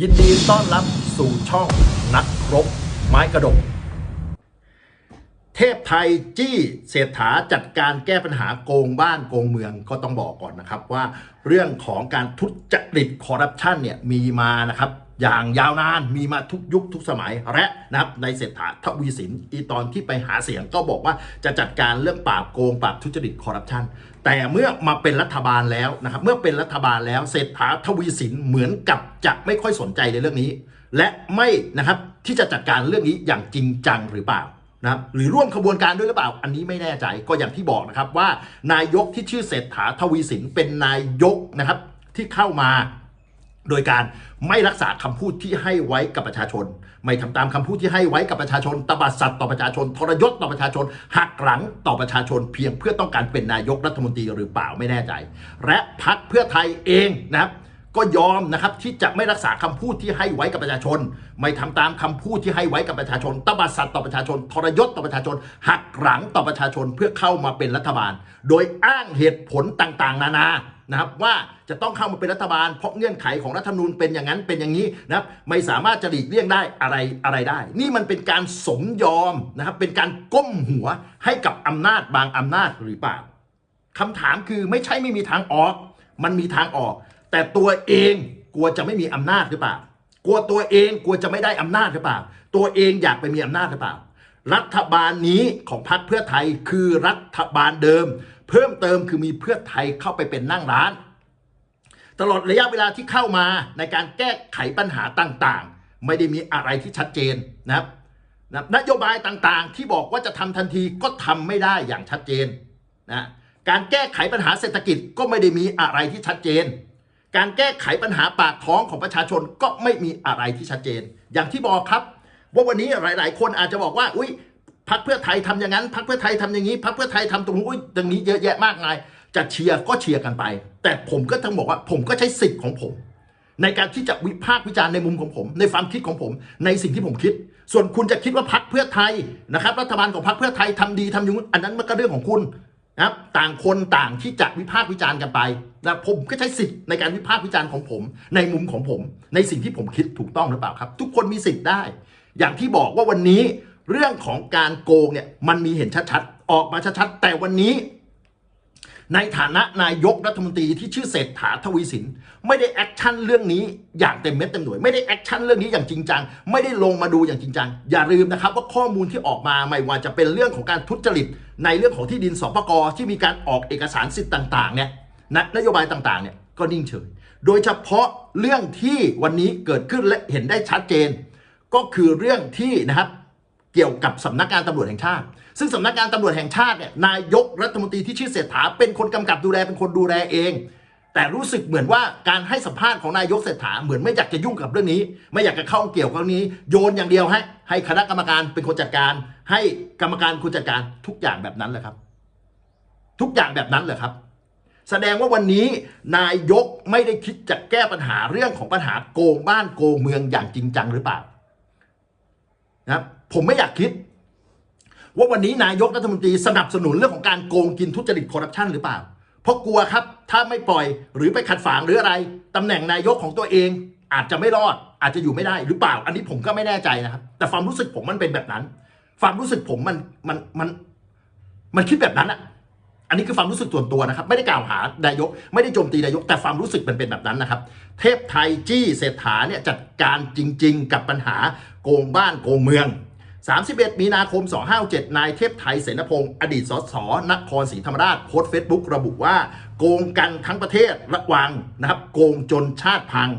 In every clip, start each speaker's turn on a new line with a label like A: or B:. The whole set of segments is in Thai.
A: ยินดีต้อนรับสู่ช่องนักครบไม้กระดก เทพไทยจี้เศรษฐาจัดการแก้ปัญหาโกงบ้านโกงเมืองก็ต้องบอกก่อนนะครับว่าเรื่องของการทุจริตคอร์รัปชันเนี่ยมีมานะครับ อย่างยาวนานมีมาทุกยุคทุกสมัยและนะครับในเศรษฐาทวีสินอีตอนที่ไปหาเสียงก็บอกว่าจะจัดการเรื่องปราบโกงปราบทุจริตคอร์รัปชันแต่เมื่อมาเป็นรัฐบาลแล้วนะครับเมื่อเป็นรัฐบาลแล้วเศรษฐาทวีสินเหมือนกับจะไม่ค่อยสนใจในเรื่องนี้ และไม่นะครับที่จะจัดการเรื่องนี้อย่างจริงจังหรือเปล่านะครับหรือร่วมขบวนการด้วยหรือเปล่า อันนี้ไม่แน่ใจก็อย่างที่บอกนะครับว่า นายกที่ชื่อเศรษฐาทวีสินเป็นนายกนะครับที่เข้ามา โดยการไม่รักษาคำพูดที่ให้ไว้กับประชาชน ไม่ทำตามคำพูดที่ให้ไว้กับประชาชนตบัดสัตว์ต่อประชาชน ทรยศต่อประชาชน หักหลังต่อประชาชน เพียงเพื่อต้องการเป็นนายกรัฐมนตรีหรือเปล่าไม่แน่ใจ และพักเพื่อไทยเองนะครับ ก็ยอมนะครับที่จะไม่รักษาคำพูดที่ให้ไว้กับประชาชน ไม่ทำตามคำพูดที่ให้ไว้กับประชาชนตบัดสัตว์ต่อประชาชน ทรยศต่อประชาชน หักหลังต่อประชาชนเพื่อเข้ามาเป็นรัฐบาล โดยอ้างเหตุผลต่างๆ นานานะครับว่าจะต้องเข้ามาเป็นรัฐบาล เพราะเงื่อนไขของรัฐธรรมนูญเป็นอย่างนั้นเป็นอย่างนี้นะครับไม่สามารถจะหลีกเลี่ยงได้อะไรอะไรได้ นี่มันเป็นการสมยอมนะครับเป็นการก้มหัวให้กับอำนาจบางอำนาจหรือเปล่าคำถามคือไม่ใช่ไม่มีทางออก มันมีทางออก แต่ตัวเองกลัวจะไม่มีอำนาจหรือเปล่า กลัวตัวเองกลัวจะไม่ได้อำนาจหรือเปล่า ตัวเองอยากไปมีอำนาจหรือเปล่า รัฐบาลนี้ของพรรคเพื่อไทยคือรัฐบาลเดิม เพิ่มเติมคือมีเพื่อไทยเข้าไปเป็นนั่งร้าน ตลอดระยะเวลาที่เข้ามาในการแก้ไขปัญหาต่างๆ ไม่ได้มีอะไรที่ชัดเจนนะครับนะครับนโยบายต่างๆ ที่บอกว่าจะทำทันทีก็ทำไม่ได้อย่างชัดเจนนะการแก้ไขปัญหาเศรษฐกิจก็ไม่ได้มีอะไรที่ชัดเจน การแก้ไขปัญหาปากท้องของประชาชนก็ไม่มีอะไรที่ชัดเจน อย่างที่บอกครับ ว่าวันนี้หลาย ๆ คนอาจจะบอกว่า อุ้ยพักเพื่อไทยทำอย่างนั้นพักเพื่อไทยทำอย่างนี้พักเพื่อไทยทำตรงนู้นอุ้ยตรงนี้เยอะแยะมากมายจะเชียร์ก็เชียร์กันไป แต่ผมก็ต้องบอกว่าผมก็ใช้สิทธิ์ของผม ในการที่จะวิพากษ์วิจารณ์ในมุมของผม ในความคิดของผม ในสิ่งที่ผมคิด ส่วนคุณจะคิดว่าพักเพื่อไทยนะครับ รัฐบาลของพักเพื่อไทยทำดีทำอยุ่างนั้นอันนั้นมันก็เรื่องของคุณ นะครับต่างคนต่างที่จะวิพากษ์วิจารณ์กันไปนะผมก็ใช้สิทธิ์ในการวิพากษ์วิจารณ์ของผม ในมุมของผม ในสิ่งที่ผมคิดถูกต้องหรือเปล่าครับ ทุกคนมีสิทธิ์ได้ อย่างที่บอกว่าวันนี้เรื่องของการโกงเนี่ยมันมีเห็นชัดๆ ออกมาชัดๆ แต่วันนี้ ในฐานะนายกรัฐมนตรีที่ชื่อเศรษฐาทวีสิน ไม่ได้แอคชั่นเรื่องนี้อย่างเต็มเม็ดเต็มหน่วยไม่ได้แอคชั่นเรื่องนี้อย่างจริงจังไม่ได้ลงมาดูอย่างจริงจังอย่าลืมนะครับว่าข้อมูลที่ออกมาไม่ว่าจะเป็นเรื่องของการทุจริต ในเรื่องของที่ดินสปกที่มีการออกเอกสารสิทธิ์ต่างๆเนี่ยนะนโยบายต่างๆเนี่ยก็นิ่งเฉย โดยเฉพาะเรื่องที่วันนี้เกิดขึ้นและเห็นได้ชัดเจน ก็คือเรื่องที่นะครับ เกี่ยวกับสำนักงานตำรวจแห่งชาติ ซึ่งสำนักงานตำรวจแห่งชาติเนี่ยนายกรัฐมนตรีที่ชื่อเศรษฐาเป็นคนกำกับดูแลเป็นคนดูแลเอง แต่รู้สึกเหมือนว่าการให้สัมภาษณ์ของนายกเศรษฐาเหมือนไม่อยากจะยุ่งกับเรื่องนี้ ไม่อยากจะเข้าเกี่ยวกับเรื่องนี้โยนอย่างเดียวให้ให้คณะกรรมการเป็นคนจัดการ ให้กรรมการคนจัดการทุกอย่างแบบนั้นแหละครับ ทุกอย่างแบบนั้นเหรอครับแสดงว่าวันนี้นายกไม่ได้คิดจะแก้ปัญหาเรื่องของปัญหาโกงบ้านโกงเมืองอย่างจริงจังหรือเปล่านะครับ ผมไม่อยากคิด ว่าวันนี้นายกรัฐมนตรีสนับสนุนเรื่องของการโกงกินทุจริตคอร์รัปชันหรือเปล่า เพราะกลัวครับ ถ้าไม่ปล่อยหรือไปขัดฝางหรืออะไรตำแหน่งนายกของตัวเอง อาจจะไม่รอด อาจจะอยู่ไม่ได้หรือเปล่า อันนี้ผมก็ไม่แน่ใจนะครับ แต่ความรู้สึกผมมันเป็นแบบนั้น ความรู้สึกผมมันมันมันมันคิดแบบนั้นอะอันนี้คือความรู้สึกส่วนตัวนะครับ ไม่ได้กล่าวหานายก ไม่ได้โจมตีนายก แต่ความรู้สึกมันเป็นแบบนั้นนะครับ เทพไทยจี้เศรษฐาเนี่ยจัดการจริง ๆ กับปัญหาโกงบ้านโกงเมือง 31 มีนาคม 257 นายเทพไทยเสนพงศ์อดีตสสนครศรีธรรมราชโพสต์เฟซบุ๊กระบุว่า โกงกันทั้งประเทศระวังนะครับ โกงจนชาติพัง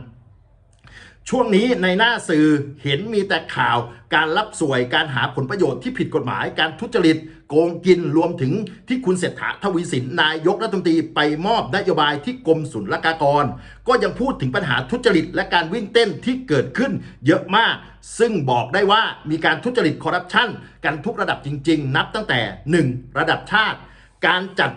A: ช่วงนี้ในหน้าสื่อเห็นมีแต่ข่าวการรับสวยการหาผลประโยชน์ที่ผิดกฎหมายการทุจริต โกงกินรวมถึงที่คุณเศรษฐาทวีสินนายกรัฐมนตรีไปมอบนโยบายที่กรมศุลกากร ก็ยังพูดถึงปัญหาทุจริต และการวิ่งเต้นที่เกิดขึ้นเยอะมาก ซึ่งบอกได้ว่ามีการทุจริตคอร์รัปชันกันทุกระดับจริง ๆ นับตั้งแต่ 1. ระดับชาติ การจัด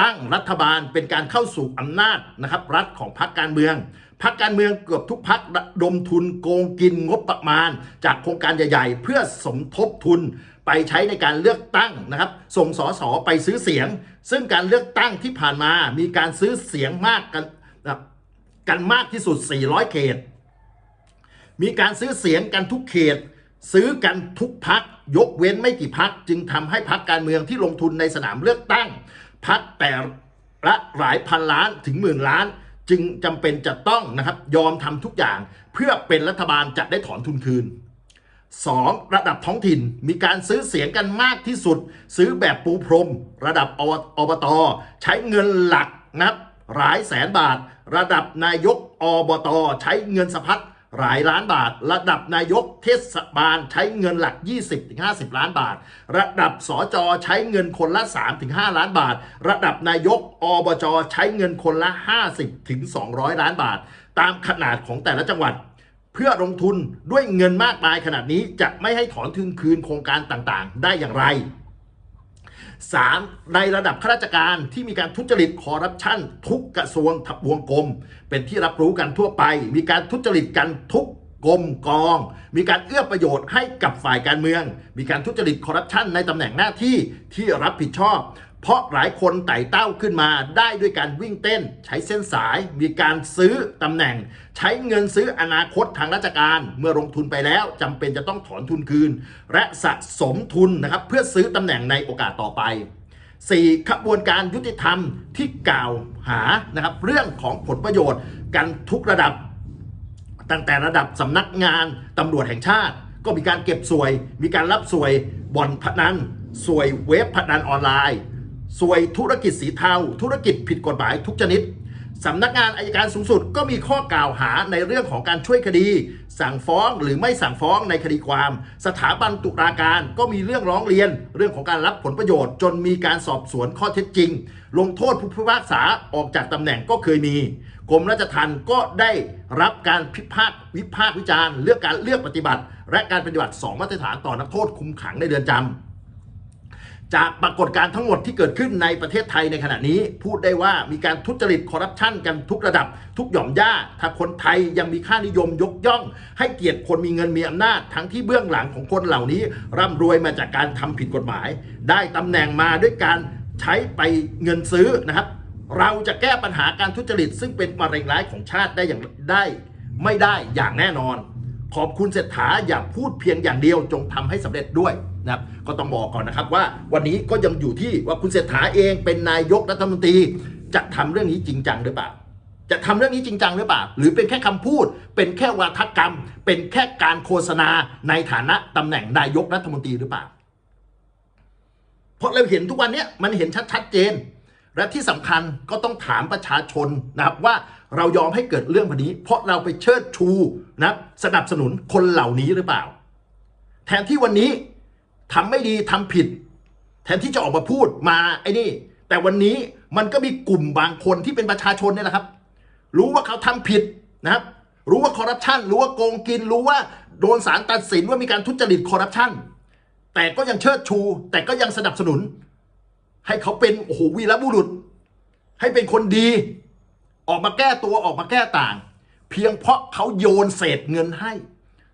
A: ตั้งรัฐบาลเป็นการเข้าสู่อำนาจนะครับรัฐของพรรคการเมือง พรรคการเมืองเกือบทุกพรรคระดมทุนโกงกินงบประมาณ จากโครงการใหญ่ๆ เพื่อสมทบทุนไปใช้ในการเลือกตั้งนะครับ ส่งสอสอไปซื้อเสียง ซึ่งการเลือกตั้งที่ผ่านมามีการซื้อเสียงมากกันนะกันมากที่สุด 400 เขต มีการซื้อเสียงกันทุกเขต ซื้อกันทุกพักยกเว้นไม่กี่พักจึงทำให้พักการเมืองที่ลงทุนในสนามเลือกตั้งพักแต่ละหลายพันล้านถึงหมื่นล้าน จึงจำเป็นจะต้องนะครับยอมทำทุกอย่างเพื่อเป็นรัฐบาลจะได้ถอนทุนคืน 2. ระดับท้องถิ่นมีการซื้อเสียงกันมากที่สุด ซื้อแบบปูพรม ระดับออบต ใช้เงินหลักนับหลายแสนบาท ระดับนายกอบต ใช้เงินสะพัด หลายล้านบาท ระดับนายกเทศบาลใช้เงินหลัก 20-50 ล้านบาท ระดับสจใช้เงินคนละ 3-5 ล้านบาท ระดับนายกอบจใช้เงินคนละ 50-200 ล้านบาท ตามขนาดของแต่ละจังหวัด เพื่อลงทุนด้วยเงินมากมายขนาดนี้จะไม่ให้ถอนทุนคืนโครงการต่างๆ ได้อย่างไร 3. ในระดับข้าราชการที่มีการทุจริตคอร์รัปชันทุกกระทรวงทบวงกรมเป็นที่รับรู้กันทั่วไป มีการทุจริตกันทุกกรมกอง มีการเอื้อประโยชน์ให้กับฝ่ายการเมือง มีการทุจริตคอร์รัปชันในตำแหน่งหน้าที่ที่รับผิดชอบ เพราะหลายคนไต่เต้าขึ้นมาได้ด้วยการวิ่งเต้น ใช้เส้นสาย มีการซื้อตำแหน่ง ใช้เงินซื้ออนาคตทางราชการ เมื่อลงทุนไปแล้วจำเป็นจะต้องถอนทุนคืน และสะสมทุนนะครับเพื่อซื้อตำแหน่งในโอกาสต่อไป 4. ขบวนการยุติธรรมที่กล่าวหานะครับเรื่องของผลประโยชน์กันทุกระดับ ตั้งแต่ระดับสำนักงานตำรวจแห่งชาติ ก็มีการเก็บสวย มีการรับสวยบ่อนพนันสวยเว็บพนันออนไลน์ สวยธุรกิจสีเทา ธุรกิจผิดกฎหมายทุกชนิดสำนักงานอายการสูงสุดก็มีข้อกล่าวหาในเรื่องของการช่วยคดี สั่งฟ้องหรือไม่สั่งฟ้องในคดีความ สถาบันตุลาการก็มีเรื่องร้องเรียน เรื่องของการรับผลประโยชน์ จนมีการสอบสวนข้อเท็จจริง ลงโทษผู้พิพากษาออกจากตำแหน่งก็เคยมีกรมราชทัณฑ์ก็ได้รับการพิพากวิพากษ์วิจารณ์เรื่องการเลือกปฏิบัติ และการปฏิบัติสองมาตรฐานต่อนักโทษคุมขังในเรือนจำ จากปรากฏการณ์ทั้งหมดที่เกิดขึ้นในประเทศไทยในขณะนี้ พูดได้ว่ามีการทุจริตคอร์รัปชันกันทุกระดับ ทุกหย่อมย่าถ้าคนไทยยังมีค่านิยมยกย่อง ให้เกียรติคนมีเงินมีอำนาจ ทั้งที่เบื้องหลังของคนเหล่านี้ ร่ำรวยมาจากการทำผิดกฎหมาย ได้ตำแหน่งมาด้วยการใช้ไปเงินซื้อนะครับ เราจะแก้ปัญหาการทุจริต ซึ่งเป็นมะเร็งร้ายของชาติได้อย่างได้ ไม่ได้อย่างแน่นอน ขอบคุณเศรษฐาอย่าพูดเพียงอย่างเดียวจงทำให้สำเร็จด้วย นะครับก็ต้องบอกก่อนนะครับว่าวันนี้ก็ยังอยู่ที่ว่าคุณเศรษฐาเองเป็นนายกรัฐมนตรีจะทำเรื่องนี้จริงจังหรือเปล่า จะทำเรื่องนี้จริงจังหรือเปล่า หรือเป็นแค่คำพูด เป็นแค่วาทกรรม เป็นแค่การโฆษณาในฐานะตำแหน่งนายกรัฐมนตรีหรือเปล่า เพราะเราเห็นทุกวันนี้มันเห็นชัดชัดเจน และที่สำคัญก็ต้องถามประชาชนนะครับว่าเรายอมให้เกิดเรื่องแบบนี้ เพราะเราไปเชิดชูนะสนับสนุนคนเหล่านี้หรือเปล่า แทนที่วันนี้ ทำไม่ดีทำผิด แทนที่จะออกมาพูดมาไอ้นี่ แต่วันนี้มันก็มีกลุ่มบางคนที่เป็นประชาชนเนี่ยแหละครับ รู้ว่าเขาทำผิดนะครับ รู้ว่าคอร์รัปชันรู้ว่าโกงกิน รู้ว่าโดนศาลตัดสินว่ามีการทุจริตคอร์รัปชันแต่ก็ยังเชิดชู แต่ก็ยังสนับสนุน ให้เขาเป็นโอ้โหวีรบุรุษ ให้เป็นคนดี ออกมาแก้ตัวออกมาแก้ต่าง เพียงเพราะเขาโยนเศษเงินให้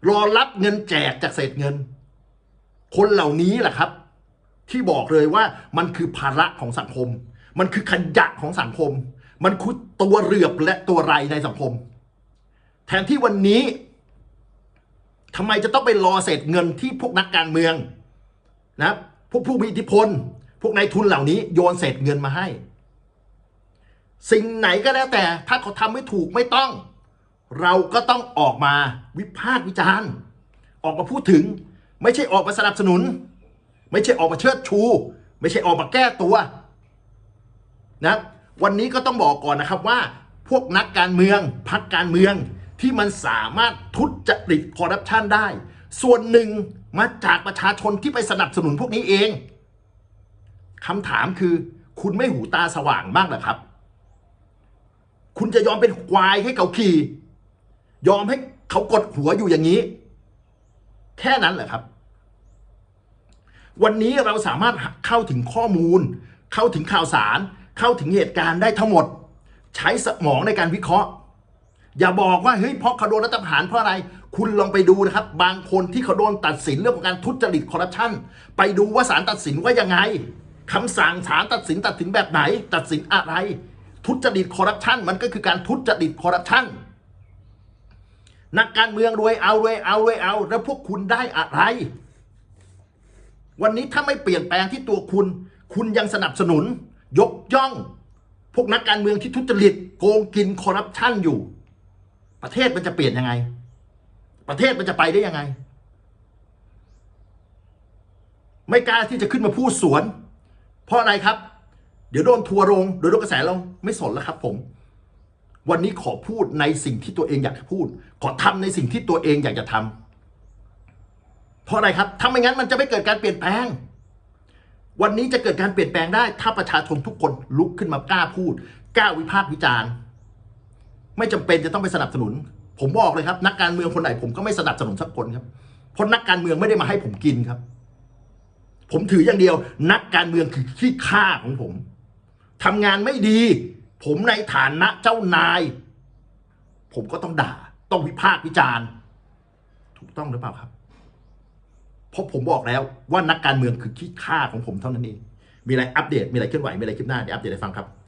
A: รอรับเงินแจกจากเศษเงิน คนเหล่านี้แหละครับ ที่บอกเลยว่ามันคือภาระของสังคม มันคือขยะของสังคม มันคือตัวเรือบและตัวไรในสังคม แทนที่วันนี้ทำไมจะต้องไปรอเศษเงินที่พวกนักการเมืองนะพวกผู้มีอิทธิพล พวกนายทุนเหล่านี้โยนเศษเงินมาให้ สิ่งไหนก็แล้วแต่ถ้าเขาทำไม่ถูกไม่ต้อง เราก็ต้องออกมาวิพากษ์วิจารณ์ ออกมาพูดถึง ไม่ใช่ออกมาสนับสนุน ไม่ใช่ออกมาเชิดชู ไม่ใช่ออกมาแก้ตัวนะวันนี้ก็ต้องบอกก่อนนะครับว่าพวกนักการเมืองพักการเมืองที่มันสามารถทุจริตคอร์รัปชันได้ ส่วนหนึ่งมาจากประชาชนที่ไปสนับสนุนพวกนี้เองคำถามคือ คุณไม่หูตาสว่างมากเหรอครับ คุณจะยอมเป็นควายให้เขาขี่ ยอมให้เขากดหัวอยู่อย่างนี้ แค่นั้นเหรอครับ วันนี้เราสามารถเข้าถึงข้อมูล เข้าถึงข่าวสาร เข้าถึงเหตุการณ์ได้ทั้งหมด ใช้สมองในการวิเคราะห์ อย่าบอกว่าเฮ้ยเพราะเขาโดนรัฐประหารเพราะอะไร คุณลองไปดูนะครับ บางคนที่เขาโดนตัดสินเรื่องของการทุจริตคอร์รัปชันไปดูว่าศาลตัดสินว่ายังไงคำสั่งศาลตัดสินตัดสินแบบไหน ตัดสินอะไร ทุจริตคอร์รัปชันมันก็คือการทุจริตคอร์รัปชัน นักการเมืองรวยเอารวยเอารวยเอา แล้วพวกคุณได้อะไร วันนี้ถ้าไม่เปลี่ยนแปลงที่ตัวคุณ คุณยังสนับสนุน ยกย่อง พวกนักการเมืองที่ทุจริตโกงกินคอร์รัปชันอยู่ ประเทศมันจะเปลี่ยนยังไง ประเทศมันจะไปได้ยังไง ไม่กล้าที่จะขึ้นมาพูดสวน เพราะอะไรครับ เดี๋ยวโดนทัวร์ลงเดี๋ยวโดนกระแสลงไม่สนแล้วครับผม วันนี้ขอพูดในสิ่งที่ตัวเองอยากจะพูด ขอทำในสิ่งที่ตัวเองอยากจะทำเพราะอะไรครับถ้าไม่งั้นมันจะไม่เกิดการเปลี่ยนแปลง วันนี้จะเกิดการเปลี่ยนแปลงได้ ถ้าประชาชนทุกคนลุกขึ้นมากล้าพูดกล้าวิพากษ์วิจารณ์ ไม่จำเป็นจะต้องไปสนับสนุน ผมบอกเลยครับ นักการเมืองคนไหนผมก็ไม่สนับสนุนสักคนครับเพราะนักการเมืองไม่ได้มาให้ผมกินครับ ผมถืออย่างเดียว นักการเมืองคือขี้ข้าของผมทำงานไม่ดี ผมในฐานะเจ้านาย ผมก็ต้องด่า ต้องวิพากษ์วิจารณ์ ถูกต้องหรือเปล่าครับ เพราะผมบอกแล้วว่านักการเมืองคือขี้ข้าของผมเท่านั้นเอง มีอะไรอัปเดต มีอะไรเคลื่อนไหว มีอะไรคลิปหน้าเดี๋ยวอัปเดตให้ฟังครับ